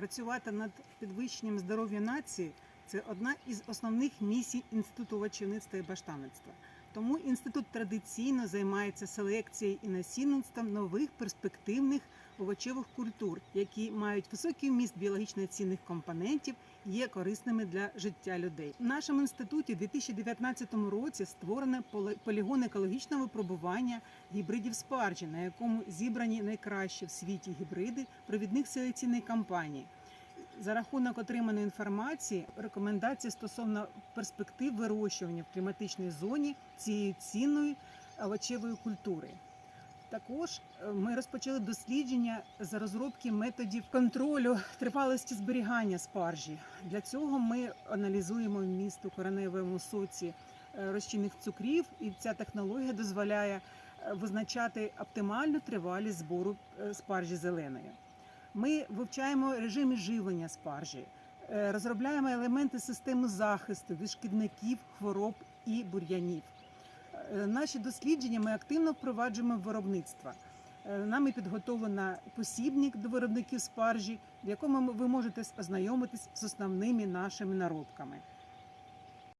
Працювати над підвищенням здоров'я нації це одна із основних місій Інституту овочівництва і баштанництва. Тому інститут традиційно займається селекцією і насінництвом нових перспективних овочевих культур, які мають високий вміст біологічно цінних компонентів, і є корисними для життя людей. В нашому інституті у 2019 році створено полігон екологічного випробування гібридів спаржі, на якому зібрані найкращі в світі гібриди провідних селекційних кампаній. За рахунок отриманої інформації, рекомендації стосовно перспектив вирощування в кліматичній зоні цієї цінної овочевої культури. Також е, ми розпочали дослідження з розробки методів контролю тривалості зберігання спаржі. Для цього ми аналізуємо вміст у кореневому соці е, розчинних цукрів, і ця технологія дозволяє е, визначати оптимальну тривалість збору спаржі зеленої. Ми вивчаємо режими живлення спаржі, е, розробляємо елементи системи захисту від шкідників, хвороб і бур'янів. Е, Наші дослідження ми активно впроваджуємо в виробництво. Е, Нами підготовлено посібник до виробників спаржі, в якому ви можете ознайомитись з основними нашими наробками.